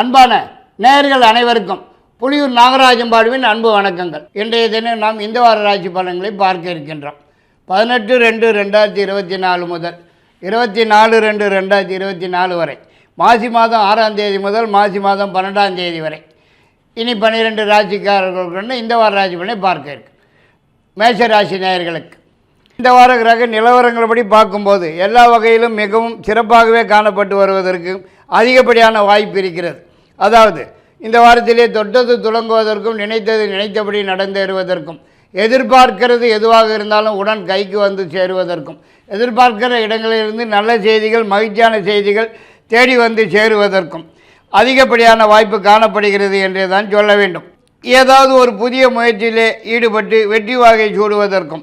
அன்பான நேயர்கள் அனைவருக்கும் புலியூர் நாகராஜன் பாடுவின் அன்பு வணக்கங்கள். இன்றைய தினம் நாம் இந்த வார ராசி பலன்களை பார்க்க இருக்கின்றோம். பதினெட்டு ரெண்டு ரெண்டாயிரத்தி இருபத்தி நாலு முதல் இருபத்தி நாலு ரெண்டு ரெண்டாயிரத்தி இருபத்தி நாலு வரை. மாசி மாதம் ஆறாம் தேதி முதல் மாசி மாதம் பன்னெண்டாம் தேதி வரை. இனி பன்னிரெண்டு ராசிக்காரர்களுக்கு இந்த வார ராசி பலனை பார்க்க இருக்கு. மேஷ ராசி நேயர்களுக்கு. இந்த வார கிரக நிலவரங்களபடி பார்க்கும்போது எல்லா வகையிலும் மிகவும் சிறப்பாகவே காணப்பட்டு வருவதற்கு அதிகப்படியான வாய்ப்பு இருக்கிறது. அதாவது இந்த வாரத்திலே தொட்டது துளங்குவதற்கும் நினைத்தது நினைத்தபடி நடந்தேறுவதற்கும் எதிர்பார்க்கிறது எதுவாக இருந்தாலும் உடன் கைக்கு வந்து சேருவதற்கும் எதிர்பார்க்கிற இடங்களிலிருந்து நல்ல செய்திகள் மகிழ்ச்சியான செய்திகள் தேடி வந்து சேருவதற்கும் அதிகப்படியான வாய்ப்பு காணப்படுகிறது என்றே தான் சொல்ல வேண்டும். ஏதாவது ஒரு புதிய முயற்சியிலே ஈடுபட்டு வெற்றி வாகை சூடுவதற்கும்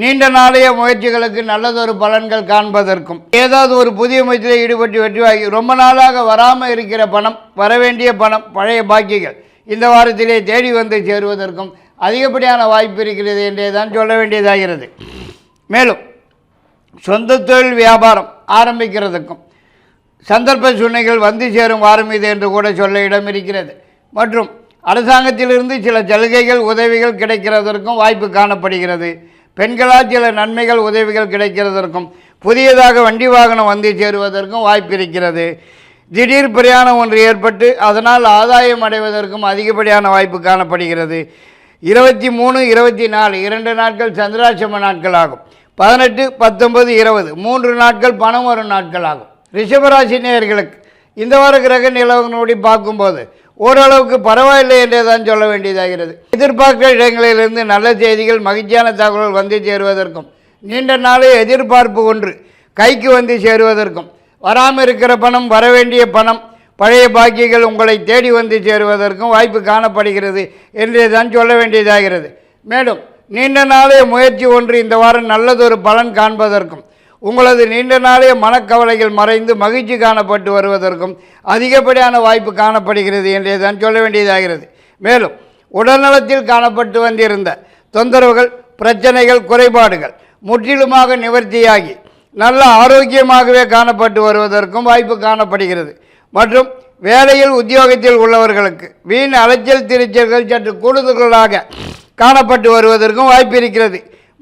நீண்ட நாளைய முயற்சிகளுக்கு நல்லதொரு பலன்கள் காண்பதற்கும். ஏதாவது ஒரு புதிய முயற்சியில் ஈடுபட்டு வெற்றி வாங்கி ரொம்ப நாளாக வராமல் இருக்கிற பணம் வரவேண்டிய பணம் பழைய பாக்கிகள் இந்த வாரத்திலே தேடி வந்து சேருவதற்கும் அதிகப்படியான வாய்ப்பு இருக்கிறது என்றே தான் சொல்ல வேண்டியதாகிறது. மேலும் சொந்த தொழில் வியாபாரம் ஆரம்பிக்கிறதுக்கும் சந்தர்ப்ப சூழ்நிலைகள் வந்து சேரும் வாரம் இது என்று கூட சொல்ல இடம் இருக்கிறது. மற்றும் அரசாங்கத்திலிருந்து சில சலுகைகள் உதவிகள் கிடைக்கிறதற்கும் வாய்ப்பு காணப்படுகிறது. பெண்களால் சில நன்மைகள் உதவிகள் கிடைக்கிறதற்கும் புதியதாக வண்டி வாகனம் வந்து சேருவதற்கும் வாய்ப்பு இருக்கிறது. திடீர் பிரயாணம் ஒன்று ஏற்பட்டு அதனால் ஆதாயம் அடைவதற்கும் அதிகப்படியான வாய்ப்பு காணப்படுகிறது. இருபத்தி மூணு இருபத்தி நாலு இரண்டு நாட்கள் சந்திராசிரம நாட்கள் ஆகும். பதினெட்டு பத்தொன்பது இருபது மூன்று நாட்கள் பணம் வரும் நாட்கள் ஆகும். ரிஷபராசி நேயர்களுக்கு இந்த வார கிரக நிலவரங்களோடு பார்க்கும்போது ஓரளவுக்கு பரவாயில்லை என்றே தான் சொல்ல வேண்டியதாகிறது. எதிர்பார்க்கிற இடங்களிலிருந்து நல்ல செய்திகள் மகிழ்ச்சியான தகவல்கள் வந்து சேருவதற்கும் நீண்ட நாளே எதிர்பார்ப்பு ஒன்று கைக்கு வந்து சேருவதற்கும் வராமல் இருக்கிற பணம் வரவேண்டிய பணம் பழைய பாக்கியங்கள் உங்களை தேடி வந்து சேருவதற்கும் வாய்ப்பு காணப்படுகிறது என்றே தான் சொல்ல வேண்டியதாகிறது. மேலும் நீண்ட நாளே முயற்சி ஒன்று இந்த வாரம் நல்லதொரு பலன் காண்பதற்கும் உங்களது நீண்ட நாளைய மனக்கவலைகள் மறைந்து மகிழ்ச்சி காணப்பட்டு வருவதற்கும் அதிகப்படியான வாய்ப்பு காணப்படுகிறது என்றே தான் சொல்ல வேண்டியதாகிறது. மேலும் உடல்நலத்தில் காணப்பட்டு வந்திருந்த தொந்தரவுகள் பிரச்சனைகள் குறைபாடுகள் முற்றிலுமாக நிவர்த்தியாகி நல்ல ஆரோக்கியமாகவே காணப்பட்டு வருவதற்கும் வாய்ப்பு காணப்படுகிறது. மற்றும் வேலையில் உத்தியோகத்தில் உள்ளவர்களுக்கு வீண் அலைச்சல் திருச்சல்கள் சற்று கூடுதல்களாக காணப்பட்டு வருவதற்கும் வாய்ப்பு இருக்கிறது.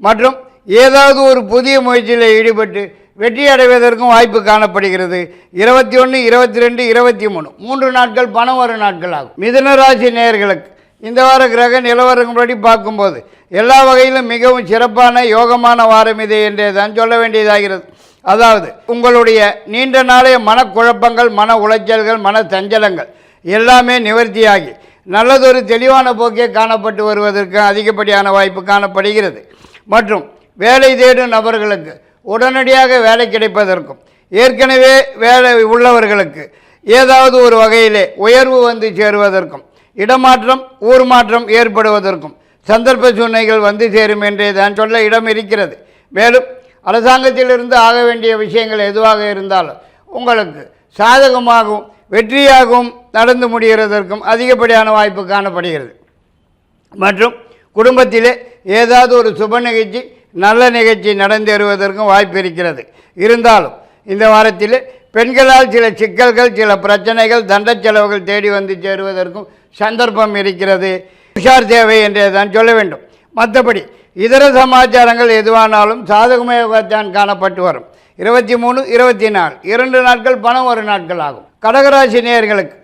மற்றும் ஏதாவது ஒரு புதிய முயற்சியில் ஈடுபட்டு வெற்றி அடைவதற்கும் வாய்ப்பு காணப்படுகிறது. இருபத்தி ஒன்று இருபத்தி ரெண்டு இருபத்தி மூணு மூன்று நாட்கள் பணம் வரும் நாட்கள் ஆகும். மிதுன ராசி நேயர்களுக்கு இந்த வார கிரக நிலவரங்களபடி பார்க்கும்போது எல்லா வகையிலும் மிகவும் சிறப்பான யோகமான வாரம் இது என்றே தான் சொல்ல வேண்டியதாகிறது. அதாவது உங்களுடைய நீண்ட நாளைய மனக்குழப்பங்கள் மன உளைச்சல்கள் மன சஞ்சலங்கள் எல்லாமே நிவர்த்தியாகி நல்லதொரு தெளிவான போக்கே காணப்பட்டு வருவதற்கு அதிகப்படியான வாய்ப்பு காணப்படுகிறது. மற்றும் வேலை தேடும் நபர்களுக்கு உடனடியாக வேலை கிடைப்பதற்கும் ஏற்கனவே வேலை உள்ளவர்களுக்கு ஏதாவது ஒரு வகையிலே உயர்வு வந்து சேருவதற்கும் இடமாற்றம் ஊர் மாற்றம் ஏற்படுவதற்கும் சந்தர்ப்ப சூழ்நிலைகள் வந்து சேரும் என்றே தான் சொல்ல இடம் இருக்கிறது. மேலும் அரசாங்கத்திலிருந்து ஆக வேண்டிய விஷயங்கள் எதுவாக இருந்தாலும் உங்களுக்கு சாதகமாகவும் வெற்றியாகவும் நடந்து முடிகிறதற்கும் அதிகப்படியான வாய்ப்பு காணப்படுகிறது. மற்றும் குடும்பத்திலே ஏதாவது ஒரு சுப நிகழ்ச்சி நல்ல நிகழ்ச்சி நடந்தேறுவதற்கும் வாய்ப்பு இருக்கிறது. இருந்தாலும் இந்த வாரத்தில் பெண்களால் சில சிக்கல்கள் சில பிரச்சனைகள் தண்ட செலவுகள் தேடி வந்து சேருவதற்கும் சந்தர்ப்பம் இருக்கிறது. உஷார் தேவை என்றே தான் சொல்ல வேண்டும். மற்றபடி இதர சமாச்சாரங்கள் எதுவானாலும் சாதகமயத்தான் காணப்பட்டு வரும். இருபத்தி மூணு இருபத்தி நாலு இரண்டு நாட்கள் பணம் ஒரு நாட்கள் ஆகும். கடகராசி நேயர்களுக்கு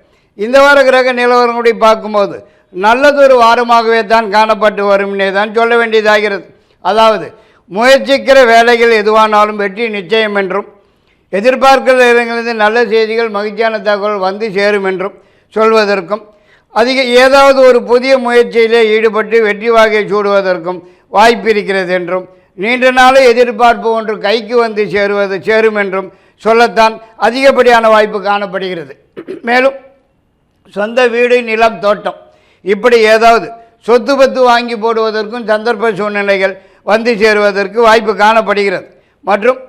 இந்த வார கிரக நிலவரங்களை பார்க்கும்போது நல்லதொரு வாரமாகவே தான் காணப்பட்டு வரும்னே தான் சொல்ல வேண்டியதாகிறது. அதாவது முயற்சிக்கிற வேலைகள் எதுவானாலும் வெற்றி நிச்சயம் என்றும் எதிர்பார்க்கிற இடங்களிலிருந்து நல்ல செய்திகள் மகிழ்ச்சியான தகவல் வந்து சேரும் என்றும் சொல்வதற்கும் அதிக ஏதாவது ஒரு புதிய முயற்சியிலே ஈடுபட்டு வெற்றி வாகை சூடுவதற்கும் வாய்ப்பு இருக்கிறது என்றும் நீண்ட நாளே எதிர்பார்ப்பு ஒன்று கைக்கு வந்து சேருவது சேரும் என்றும் சொல்லத்தான் அதிகப்படியான வாய்ப்பு காணப்படுகிறது. மேலும் சொந்த வீடு நிலம் தோட்டம் இப்படி ஏதாவது சொத்து பத்து வாங்கி போடுவதற்கும் சந்தர்ப்ப சூழ்நிலைகள் வந்து சேருவதற்கு வாய்ப்பு காணப்படுகிறது. மற்றும்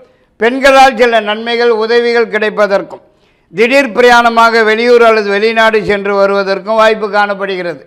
பெண்களால் சில நன்மைகள் உதவிகள் கிடைப்பதற்கும் திடீர் பிரயாணமாக வெளியூர் அல்லது வெளிநாடு சென்று வருவதற்கும் வாய்ப்பு காணப்படுகிறது.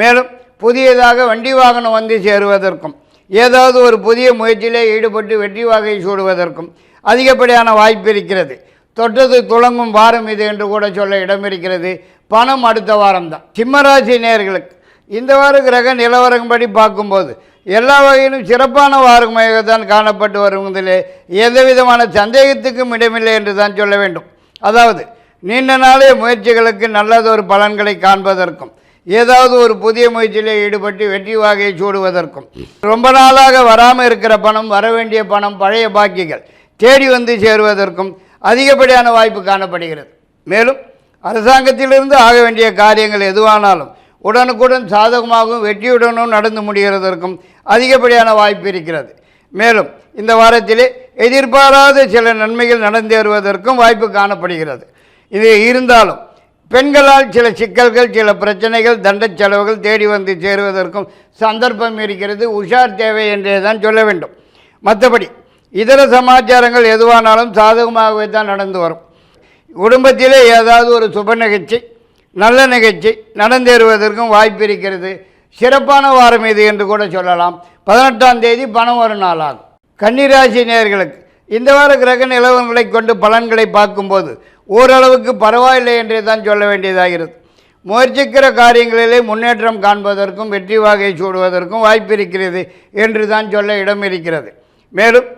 மேலும் புதியதாக வண்டி வாகனம் வந்து சேருவதற்கும் ஏதாவது ஒரு புதிய முயற்சியிலே ஈடுபட்டு வெற்றி வாகை சூடுவதற்கும் அதிகப்படியான வாய்ப்பு இருக்கிறது. தொட்டது துளங்கும் வாரம் இது என்று கூட சொல்ல இடம் இருக்கிறது. பணம் அடுத்த வாரம்தான் சிம்மராசி நேர்களுக்கு இந்த வார கிரக நிலவரம்படி பார்க்கும்போது எல்லா வகையிலும் சிறப்பான வாரமாக தான் காணப்பட்டு வருவதிலே எந்த விதமான சந்தேகத்துக்கும் இடமில்லை என்று தான் சொல்ல வேண்டும். அதாவது நீண்ட நாளைய முயற்சிகளுக்கு நல்லதொரு பலன்களை காண்பதற்கும் ஏதாவது ஒரு புதிய முயற்சியிலே ஈடுபட்டு வெற்றி வாகையை சூடுவதற்கும் ரொம்ப நாளாக வராமல் இருக்கிற பணம் வர வேண்டிய பணம் பழைய பாக்கிகள் தேடி வந்து சேருவதற்கும் அதிகப்படியான வாய்ப்பு காணப்படுகிறது. மேலும் அரசாங்கத்திலிருந்து ஆக வேண்டிய காரியங்கள் எதுவானாலும் உடனுக்குடன் சாதகமாகவும் வெற்றியுடனும் நடந்து முடிகிறதற்கும் அதிகப்படியான வாய்ப்பு இருக்கிறது. மேலும் இந்த வாரத்திலே எதிர்பாராத சில நன்மைகள் நடந்தேறுவதற்கும் வாய்ப்பு காணப்படுகிறது. இது இருந்தாலும் பெண்களால் சில சிக்கல்கள் சில பிரச்சனைகள் தண்ட செலவுகள் தேடி வந்து சேருவதற்கும் சந்தர்ப்பம் இருக்கிறது. உஷார் தேவை என்றே தான் சொல்ல வேண்டும். மற்றபடி இதர சமாச்சாரங்கள் எதுவானாலும் சாதகமாகவே தான் நடந்து வரும். குடும்பத்திலே ஏதாவது ஒரு சுப நிகழ்ச்சி நல்ல நிகழ்ச்சி நடந்தேறுவதற்கும் வாய்ப்பு இருக்கிறது. சிறப்பான வாரம் இது என்று கூட சொல்லலாம். பதினெட்டாம் தேதி பணம் வரும் நாளாகும். கன்னிராசி நேர்களுக்கு இந்த வார கிரக நிலவரங்களை கொண்டு பலன்களை பார்க்கும்போது ஓரளவுக்கு பரவாயில்லை என்றே தான் சொல்ல வேண்டியதாகிறது. முயற்சிக்கிற காரியங்களிலே முன்னேற்றம் காண்பதற்கும் வெற்றி வாகை சூடுவதற்கும் வாய்ப்பு இருக்கிறது என்று தான் சொல்ல இடம் இருக்கிறது. மேலும்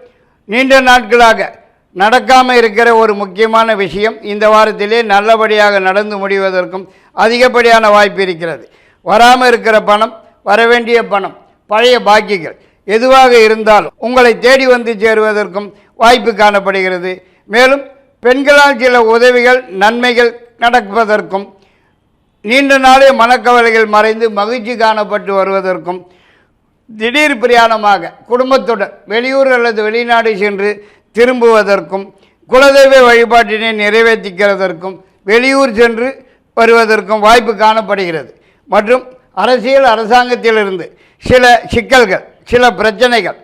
நீண்ட நாட்களாக நடக்காமல் இருக்கிற ஒரு முக்கியமான விஷயம் இந்த வாரத்திலே நல்லபடியாக நடந்து முடிவதற்கும் அதிகப்படியான வாய்ப்பு இருக்கிறது. வராமல் இருக்கிற பணம் வரவேண்டிய பணம் பழைய பாக்கிகள் எதுவாக இருந்தாலும் உங்களை தேடி வந்து சேருவதற்கும் வாய்ப்பு காணப்படுகிறது. மேலும் பெண்களால் சில உதவிகள் நன்மைகள் நடப்பதற்கும் நீண்ட நாளே மனக்கவலைகள் மறைந்து மகிழ்ச்சி காணப்பட்டு வருவதற்கும் திடீர் பிரயாணமாக குடும்பத்துடன் வெளியூர் அல்லது வெளிநாடு சென்று திரும்புவதற்கும் குலதெய்வ வழிபாட்டினை நிறைவேற்றிக்கிறதற்கும் வெளியூர் சென்று வருவதற்கும் வாய்ப்பு காணப்படுகிறது. மற்றும் அரசியல் அரசாங்கத்திலிருந்து சில சிக்கல்கள் சில பிரச்சனைகள்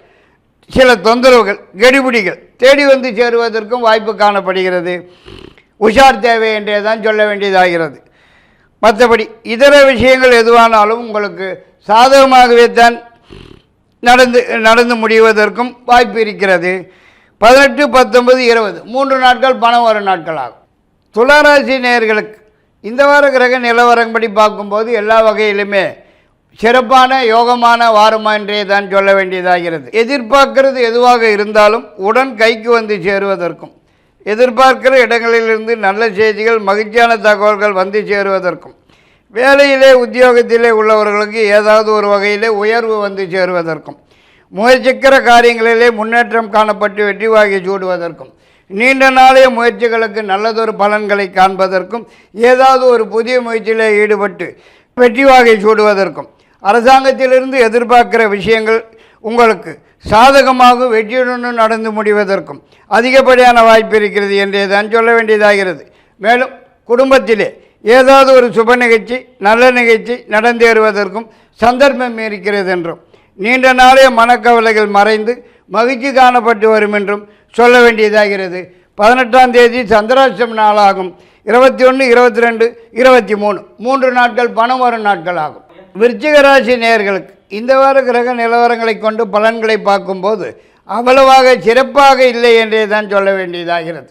சில தொந்தரவுகள் கெடிபிடிகள் தேடி வந்து சேருவதற்கும் வாய்ப்பு காணப்படுகிறது. உஷார் தேவை என்றே தான் சொல்ல வேண்டியதாகிறது. மற்றபடி இதர விஷயங்கள் எதுவானாலும் உங்களுக்கு சாதகமாகவே தான் நடந்து நடந்து முடிவதற்கும் வாய்ப்பு இருக்கிறது. பதினெட்டு பத்தொன்பது இருபது. மூன்று நாட்கள் பணம் வரும் நாட்கள் ஆகும் துளாராசி நேயர்களுக்கு இந்த வார கிரக நிலவரப்படி பார்க்கும்போது எல்லா வகையிலுமே சிறப்பான யோகமான வாரமா என்றே தான் சொல்ல வேண்டியதாகிறது. எதிர்பார்க்கிறது எதுவாக இருந்தாலும் உடன் கைக்கு வந்து சேருவதற்கும் எதிர்பார்க்கிற இடங்களிலிருந்து நல்ல செய்திகள் மகிழ்ச்சியான தகவல்கள் வந்து சேருவதற்கும் வேலையிலே உத்தியோகத்திலே உள்ளவர்களுக்கு ஏதாவது ஒரு வகையிலே உயர்வு வந்து சேருவதற்கும் முயற்சிக்கிற காரியங்களிலே முன்னேற்றம் காணப்பட்டு வெற்றி வாகி சூடுவதற்கும் நீண்ட நாளைய முயற்சிகளுக்கு நல்லதொரு பலன்களை காண்பதற்கும் ஏதாவது ஒரு புதிய முயற்சியிலே ஈடுபட்டு வெற்றி வாகை சூடுவதற்கும் அரசாங்கத்திலிருந்து எதிர்பார்க்கிற விஷயங்கள் உங்களுக்கு சாதகமாக வெற்றியுடன் நடந்து முடிவதற்கும் அதிகப்படியான வாய்ப்பு இருக்கிறது என்றே தான் சொல்ல வேண்டியதாகிறது. மேலும் குடும்பத்திலே ஏதாவது ஒரு சுப நிகழ்ச்சி நல்ல நிகழ்ச்சி நடந்தேறுவதற்கும் சந்தர்ப்பம் இருக்கிறது என்றும் நீண்ட நாளே மனக்கவலைகள் மறைந்து மகிழ்ச்சி காணப்பட்டு வரும் என்றும் சொல்ல வேண்டியதாகிறது. பதினெட்டாம் தேதி சந்திராஷ்டம் நாளாகும். இருபத்தி ஒன்று இருபத்தி ரெண்டு இருபத்தி மூணு மூன்று நாட்கள் பணம் வரும் நாட்கள் ஆகும். விருச்சிக ராசி இந்த வார கிரக நிலவரங்களை கொண்டு பலன்களை பார்க்கும்போது அவ்வளவாக சிறப்பாக இல்லை என்றே தான் சொல்ல வேண்டியதாகிறது.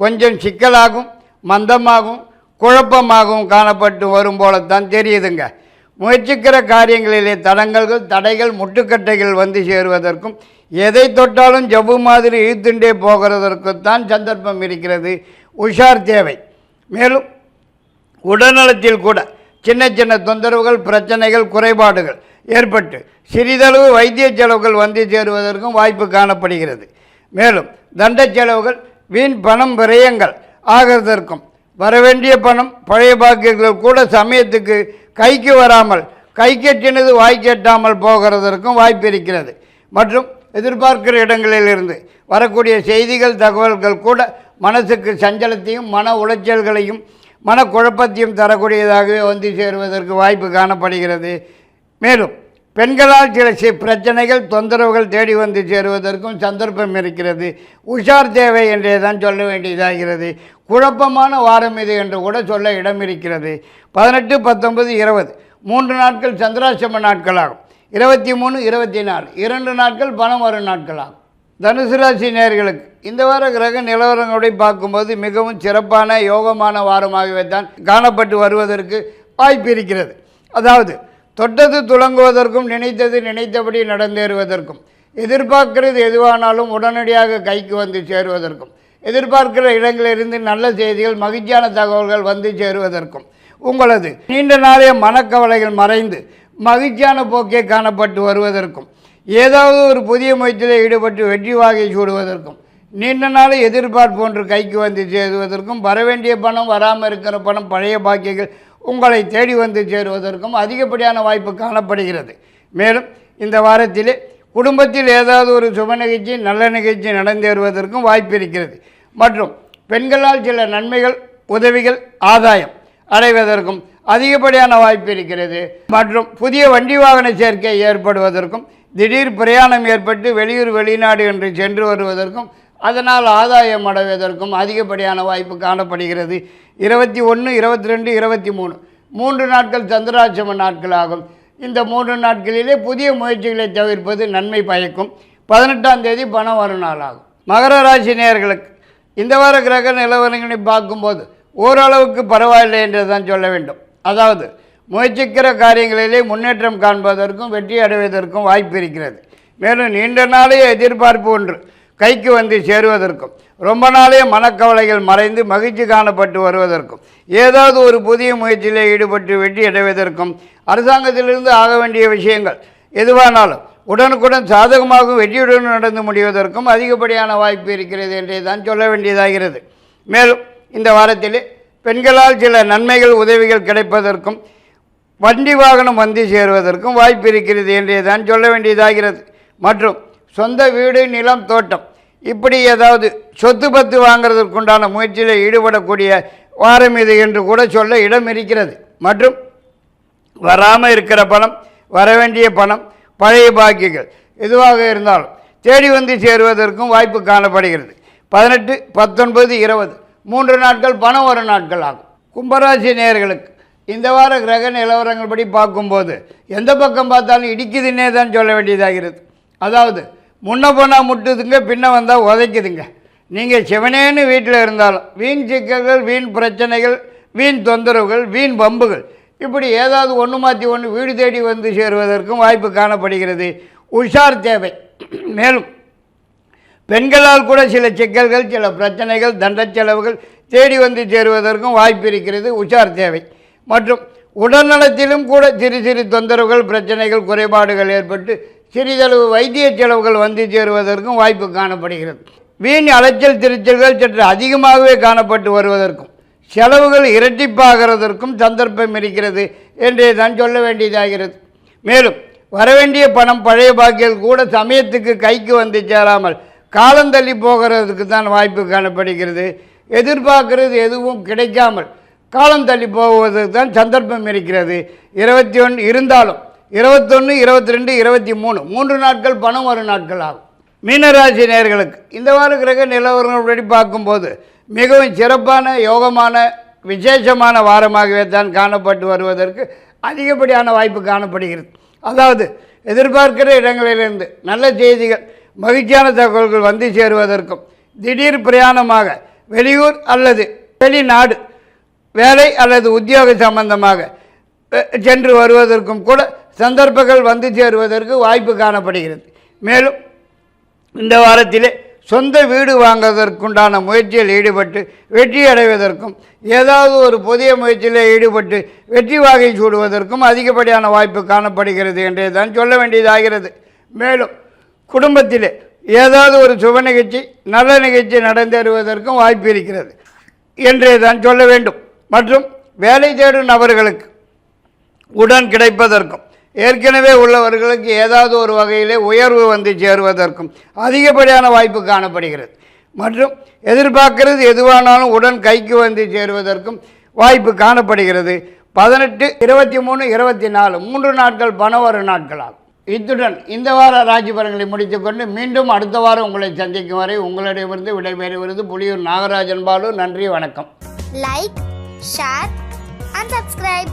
கொஞ்சம் சிக்கலாகும் மந்தமாகும் குழப்பமாகவும் காணப்பட்டு வரும் போலத்தான் தெரியுதுங்க. முயற்சிக்கிற காரியங்களிலே தடங்கல்கள் தடைகள் முட்டுக்கட்டைகள் வந்து சேருவதற்கும் எதை தொட்டாலும் ஜவ்வு மாதிரி இழுத்துண்டே போகிறதற்குத்தான் சந்தர்ப்பம் இருக்கிறது. உஷார் தேவை. மேலும் உடல்நலத்தில் கூட சின்ன சின்ன தொந்தரவுகள் பிரச்சனைகள் குறைபாடுகள் ஏற்பட்டு சிறிதளவு வைத்திய செலவுகள் வந்து சேருவதற்கும் வாய்ப்பு காணப்படுகிறது. மேலும் தண்ட செலவுகள் வீண் பணம் விரயங்கள் ஆகிறதற்கும் வரவேண்டிய பணம் பழைய பாக்கியங்கள் கூட சமயத்துக்கு கைக்கு வராமல் கை கெட்டினது வாய் கெட்டாமல் போகிறதற்கும் வாய்ப்பு இருக்கிறது. மற்றும் எதிர்பார்க்கிற இடங்களிலிருந்து வரக்கூடிய செய்திகள் தகவல்கள் கூட மனசுக்கு சஞ்சலத்தையும் மன உளைச்சல்களையும் மனக்குழப்பத்தையும் தரக்கூடியதாகவே வந்து சேருவதற்கு வாய்ப்பு காணப்படுகிறது. மேலும் பெண்களால் சில சி பிரச்சனைகள் தொந்தரவுகள் தேடி வந்து சேருவதற்கும் சந்தர்ப்பம் இருக்கிறது. உஷார் தேவை என்றே தான் சொல்ல வேண்டியதாகிறது. குழப்பமான வாரம் இது என்று கூட சொல்ல இடம் இருக்கிறது. பதினெட்டு பத்தொன்பது இருபது. மூன்று நாட்கள் சந்திராசிரம நாட்களாகும். இருபத்தி மூணு இருபத்தி நாலு. இரண்டு நாட்கள் பணம் வரும் நாட்களாகும். தனுசு ராசி நேர்களுக்கு இந்த வார கிரக நிலவரங்களை பார்க்கும்போது மிகவும் சிறப்பான யோகமான வாரமாகவே தான் காணப்பட்டு வருவதற்கு வாய்ப்பு இருக்கிறது. அதாவது தொட்டது துலங்குவதற்கும் நினைத்தது நினைத்தபடி நடந்தேறுவதற்கும். எதிர்பார்க்கிறது எதுவானாலும் உடனடியாக கைக்கு வந்து சேருவதற்கும். எதிர்பார்க்கிற இடங்களிலிருந்து நல்ல செய்திகள் மகிழ்ச்சியான தகவல்கள் வந்து சேருவதற்கும். உங்களது நீண்ட நாளைய மனக்கவலைகள் மறைந்து மகிழ்ச்சியான போக்கே காணப்பட்டு வருவதற்கும். ஏதாவது ஒரு புதிய முயற்சியில் ஈடுபட்டு வெற்றி வாகை சூடுவதற்கும். நீண்ட நாள் எதிர்பார்ப்பு ஒன்று கைக்கு வந்து சேருவதற்கும். வரவேண்டிய பணம் வராமல் இருக்கிற பணம் பழைய பாக்கியங்கள் உங்களை தேடி வந்து சேருவதற்கும் அதிகப்படியான வாய்ப்பு காணப்படுகிறது. மேலும் இந்த வாரத்திலே குடும்பத்தில் ஏதாவது ஒரு சுப நிகழ்ச்சி நல்ல நிகழ்ச்சி நடந்தேறுவதற்கும் வாய்ப்பு இருக்கிறது. மற்றும் பெண்களால் சில நன்மைகள் உதவிகள் ஆதாயம் அடைவதற்கும் அதிகப்படியான வாய்ப்பு இருக்கிறது. மற்றும் புதிய வண்டி வாகன சேர்க்கை ஏற்படுவதற்கும் திடீர் பிரயாணம் ஏற்பட்டு வெளியூர் வெளிநாடு என்று சென்று வருவதற்கும் அதனால் ஆதாயம் அடைவதற்கும் அதிகப்படியான வாய்ப்பு காணப்படுகிறது. இருபத்தி ஒன்று இருபத்தி ரெண்டு இருபத்தி மூணு. மூன்று நாட்கள் சந்திராட்சம நாட்களாகும் இந்த மூன்று நாட்களிலே புதிய முயற்சிகளை தவிர்ப்பது நன்மை பயக்கும். பதினெட்டாம் தேதி பணம் வரும் நாளாகும் மகர ராசி நேர்களுக்கு இந்த வார கிரக நிலவரங்களை பார்க்கும்போது ஓரளவுக்கு பரவாயில்லை என்று தான் சொல்ல வேண்டும். அதாவது முயற்சிக்கிற காரியங்களிலே முன்னேற்றம் காண்பதற்கும் வெற்றி அடைவதற்கும் வாய்ப்பு இருக்கிறது. மேலும் நீண்ட நாளைய எதிர்பார்ப்பு ஒன்று கைக்கு வந்து சேருவதற்கும். ரொம்ப நாளே மனக்கவலைகள் மறைந்து மகிழ்ச்சி காணப்பட்டு வருவதற்கும் ஏதாவது ஒரு புதிய முயற்சியில் ஈடுபட்டு வெற்றி அடைவதற்கும் அரசாங்கத்திலிருந்து ஆக வேண்டிய விஷயங்கள் எதுவானாலும் உடனுக்குடன் சாதகமாகவும் வெற்றியுடன் நடந்து முடிவதற்கும் அதிகப்படியான வாய்ப்பு இருக்கிறது என்றே தான் சொல்ல வேண்டியதாகிறது. மேலும் இந்த வாரத்திலே பெண்களால் சில நன்மைகள் உதவிகள் கிடைப்பதற்கும் வண்டி வாகனம் வந்து சேருவதற்கும் வாய்ப்பு இருக்கிறது என்றே தான் சொல்ல வேண்டியதாகிறது. மற்றும் சொந்த வீடு நிலம் தோட்டம் இப்படி ஏதாவது சொத்து பத்து வாங்குறதற்குண்டான முயற்சியில் ஈடுபடக்கூடிய வாரம் இது என்று கூட சொல்ல இடம் இருக்கிறது. மற்றும் வராமல் இருக்கிற பணம் வர வேண்டிய பணம் பழைய பாக்கியங்கள் எதுவாக இருந்தாலும் தேடி வந்து சேருவதற்கும் வாய்ப்பு காணப்படுகிறது. பதினெட்டு பத்தொன்பது இருபது மூன்று நாட்கள் பணம் வரும் நாட்கள் ஆகும். கும்பராசி நேர்களுக்கு இந்த வார கிரக நிலவரங்கள் படி பார்க்கும்போது எந்த பக்கம் பார்த்தாலும் இடிக்குதுன்னே தான் சொல்ல வேண்டியதாகிறது அதாவது முன்ன போனால் முட்டுதுங்க பின்ன வந்தால் உதைக்குதுங்க. நீங்கள் சிவனேன்னு வீட்டில் இருந்தாலும் வீண் சிக்கல்கள் வீண் பிரச்சனைகள் வீண் தொந்தரவுகள் வீண் பம்புகள் இப்படி ஏதாவது ஒன்று மாற்றி ஒன்று வீடு தேடி வந்து சேருவதற்கும் வாய்ப்பு காணப்படுகிறது. உஷார் தேவை. மேலும் பெண்களால் கூட சில சிக்கல்கள் சில பிரச்சனைகள் தண்ட செலவுகள் தேடி வந்து சேருவதற்கும் வாய்ப்பு இருக்கிறது. உஷார் தேவை. மற்றும் உடல்நலத்திலும் கூட சிறு சிறு தொந்தரவுகள் பிரச்சனைகள் குறைபாடுகள் ஏற்பட்டு சிறிதளவு வைத்திய செலவுகள் வந்து சேருவதற்கும் வாய்ப்பு காணப்படுகிறது. வீண் அலைச்சல் திருச்சல்கள் சற்று அதிகமாகவே காணப்பட்டு வருவதற்கும் செலவுகள் இரட்டிப்பாகிறதற்கும் சந்தர்ப்பம் இருக்கிறது என்றே தான் சொல்ல வேண்டியதாகிறது. மேலும் வரவேண்டிய பணம் பழைய பாக்கியல் கூட சமயத்துக்கு கைக்கு வந்து சேராமல் காலந்தள்ளி போகிறதுக்கு தான் வாய்ப்பு காணப்படுகிறது. எதிர்பார்க்கிறது எதுவும் கிடைக்காமல் காலம் தள்ளி போவதற்கு தான் சந்தர்ப்பம் இருக்கிறது. இருபத்தி ஒன்று இருந்தாலும் இருபத்தொன்று இருபத்தி ரெண்டு இருபத்தி மூணு மூன்று நாட்கள் பணம் வரும் நாட்கள் ஆகும். மீனராசி நேயர்களுக்கு இந்த வார கிரக நிலவரங்களப்படி பார்க்கும்போது மிகவும் சிறப்பான யோகமான விசேஷமான வாரமாகவே தான் காணப்பட்டு வருவதற்கு அதிகப்படியான வாய்ப்பு காணப்படுகிறது. அதாவது எதிர்பார்க்கிற இடங்களிலிருந்து நல்ல செய்திகள் மகிழ்ச்சியான தகவல்கள் வந்து சேருவதற்கும் திடீர் பிரயாணமாக வெளியூர் அல்லது வெளிநாடு வேலை அல்லது உத்தியோக சம்பந்தமாக சென்று வருவதற்கும் கூட சந்தர்ப்பங்கள் வந்து சேருவதற்கு வாய்ப்பு காணப்படுகிறது. மேலும் இந்த வாரத்திலே சொந்த வீடு வாங்குவதற்குண்டான முயற்சியில் ஈடுபட்டு வெற்றி அடைவதற்கும் ஏதாவது ஒரு புதிய முயற்சியில் ஈடுபட்டு வெற்றி வாகை சூடுவதற்கும் அதிகப்படியான வாய்ப்பு காணப்படுகிறது என்றே தான் சொல்ல வேண்டியதாகிறது. மேலும் குடும்பத்திலே ஏதாவது ஒரு சுப நிகழ்ச்சி நல்ல நிகழ்ச்சி நடந்தேறுவதற்கும் வாய்ப்பு இருக்கிறது என்றே தான் சொல்ல வேண்டும். மற்றும் வேலை தேடும் நபர்களுக்கு உடன் கிடைப்பதற்கும் ஏற்கனவே உள்ளவர்களுக்கு ஏதாவது ஒரு வகையிலே உயர்வு வந்து சேருவதற்கும் அதிகப்படியான வாய்ப்பு காணப்படுகிறது. மற்றும் எதிர்பார்க்கிறது எதுவானாலும் உடன் கைக்கு வந்து சேருவதற்கும் வாய்ப்பு காணப்படுகிறது. பதினெட்டு இருபத்தி மூணு இருபத்தி நாலு மூன்று நாட்கள் பணவர நாட்களாகும் இத்துடன் இந்த வார ராஜிபலங்களை முடித்துக்கொண்டு மீண்டும் அடுத்த வாரம் உங்களை சந்திக்கும் வரை உங்களிடமிருந்து விடைபெறுவது புலியூர் நாகராஜன் பாலு. நன்றி வணக்கம். Like share and subscribe